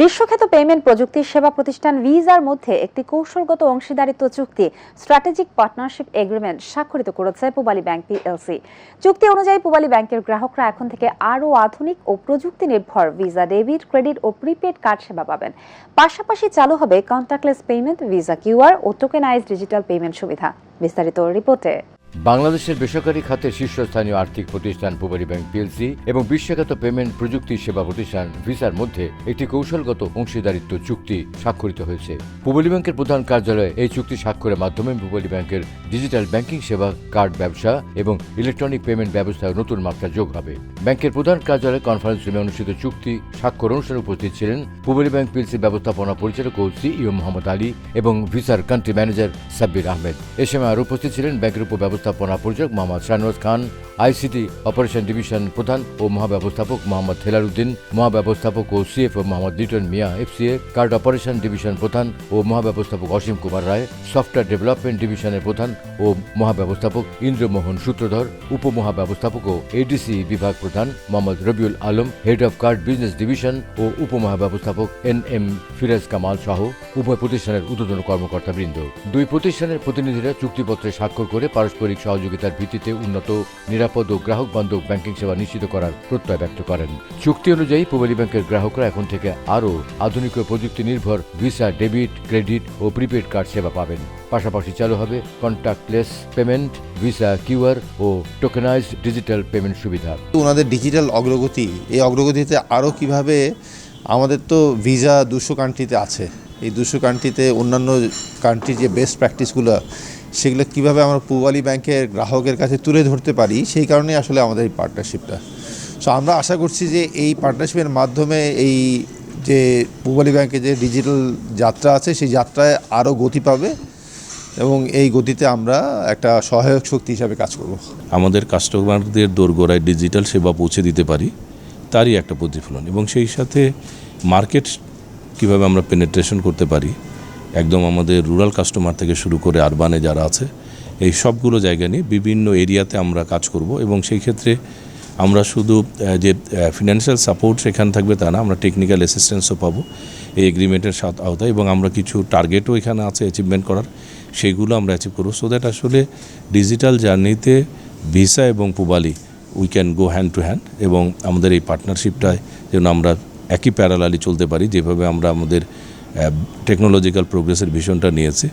বিশ্বখ্যাত পেমেন্ট প্রযুক্তি সেবা প্রতিষ্ঠান ভিসার মধ্যে একটি কৌশলগত অংশীদারিত্ব চুক্তি স্ট্র্যাটেজিক পার্টনারশিপ এগ্রিমেন্ট স্বাক্ষরিত করেছে পূবালী ব্যাংক পিএলসি চুক্তি অনুযায়ী পূবালী ব্যাংকের গ্রাহকরা এখন থেকে আরও আধুনিক ও প্রযুক্তি নির্ভর ভিসা ডেবিট, ক্রেডিট ও প্রিপেড কার্ড সেবা পাবেন। পাশাপাশি চালু হবে কন্ট্যাক্টলেস পেমেন্ট ভিসা কিউআর ও টোকেনাইজ ডিজিটাল পেমেন্ট সুবিধা। বিস্তারিত রিপোর্টে। বাংলাদেশের বেসরকারি খাতের শীর্ষস্থানীয় আর্থিক প্রতিষ্ঠান পূবালী ব্যাংক পিএলসি এবং বিশ্বখ্যাত পেমেন্ট প্রযুক্তি সেবা প্রতিষ্ঠান ভিসার মধ্যে একটি কৌশলগত অংশীদারিত্ব চুক্তি স্বাক্ষরিত হয়েছে। পূবালী ব্যাংকের প্রধান কার্যালয়ে এই চুক্তি স্বাক্ষরের মাধ্যমে পূবালী ব্যাংকের ডিজিটাল ব্যাংকিং সেবা, কার্ড ব্যবসা এবং ইলেকট্রনিক পেমেন্ট ব্যবস্থায় নতুন মাত্রা যোগ হবে। ব্যাংকের প্রধান কার্যালয়ে কনফারেন্স রুমে অনুষ্ঠিত চুক্তি স্বাক্ষর অনুষ্ঠানে উপস্থিত ছিলেন পূবালী ব্যাংক পিএলসি ব্যবস্থাপনা পরিচালক ও সিইও মোহাম্মদ আলী এবং ভিসার কান্ট্রি ম্যানেজার সাব্বির আহমেদ। এ সময় আরও উপস্থিত ছিলেন ব্যাংকের উপব্যবস্থাপনা পরিচালক Mohammad Shahnawaz Khan ICT operation division প্রধান ও মহাব্যবস্থাপক মোহাম্মদ থেলার উদ্দিন মহাব্যবস্থাপক ও CFO Mohammad Liton Mia FCA, card operation division প্রধান ও মহাব্যবস্থাপক অসীম কুমার রায়, সফটওয়্যার ডেভেলপমেন্ট ডিভিশনের প্রধান ও মহাব্যবস্থাপক ইন্দ্রমোহন সূত্রধর, উপমহাব্যবস্থাপক ও এডিসি বিভাগ প্রধান Mohammad Rabiul Alam, head of card business division ও উপমহাব্যবস্থাপক এন এম ফিরাজ কামাল সহ উভয় প্রতিষ্ঠানের ঊর্ধ্বতন কর্মকর্তাবৃন্দ। দুই প্রতিষ্ঠানের প্রতিনিধিরা চুক্তিপত্রে স্বাক্ষর করে পারস্পরিক সহযোগিতার ভিত্তিতে উন্নত নিরাপদ ও গ্রাহক বান্ধব ব্যাংকিং সেবা নিশ্চিত করার প্রত্যয় ব্যক্ত করেন। চুক্তি অনুযায়ী পূবালী ব্যাংকের গ্রাহকরা এখন থেকে আরও আধুনিক ও প্রযুক্তি নির্ভর ভিসা, ডেবিট, ক্রেডিট ও প্রিপেড কার্ড সেবা পাবেন। পাশাপাশি চালু হবে কন্ট্যাক্টলেস পেমেন্ট ভিসা কিউআর ও টোকেনাইজড ডিজিটাল পেমেন্ট সুবিধা। ওনাদের ডিজিটাল অগ্রগতি, এই অগ্রগতিতে আরও কীভাবে আমাদের তো ভিসা দুশো কান্ট্রিতে আছে। এই দুশো কান্ট্রিতে অন্যান্য কান্ট্রির যে বেস্ট প্র্যাকটিসগুলো সেগুলো কীভাবে আমরা পূবালী ব্যাংকের গ্রাহকের কাছে তুলে ধরতে পারি, সেই কারণেই আসলে আমাদের এই পার্টনারশিপটা সো আমরা আশা করছি যে এই পার্টনারশিপের মাধ্যমে এই যে পূবালী ব্যাংকের যে ডিজিটাল যাত্রা আছে, সেই যাত্রায় আরও গতি পাবে এবং এই গতিতে আমরা একটা সহায়ক শক্তি হিসাবে কাজ করব। আমাদের কাস্টমারদের দোরগোড়ায় ডিজিটাল সেবা পৌঁছে দিতে পারি, তারই একটা প্রতিফলন এবং সেই সাথে মার্কেট কীভাবে আমরা পেনেট্রেশন করতে পারি? একদম আমাদের রুরাল কাস্টমার থেকে শুরু করে আরবানে যারা আছে, এই সবগুলো জায়গা নিয়ে বিভিন্ন এরিয়াতে আমরা কাজ করব এবং সেই ক্ষেত্রে আমরা শুধু যে ফিনান্সিয়াল সাপোর্ট সেখানে থাকবে তা না, আমরা টেকনিক্যাল অ্যাসিস্ট্যান্সও পাবো এই এগ্রিমেন্টের সাথ আওতায় এবং আমরা কিছু টার্গেটও এখানে আছে অ্যাচিভমেন্ট করার সেইগুলো আমরা অ্যাচিভ করব। সো দ্যাট আসলে ডিজিটাল জার্নিতে ভিসা এবং Pubali we can go hand to hand এবং আমাদের এই পার্টনারশিপটায় যেন আমরা একই প্যারালালি চলতে পারি যেভাবে আমরা আমাদের টেকনোলজিক্যাল প্রোগ্রেসের ভিশনটা নিয়েছি।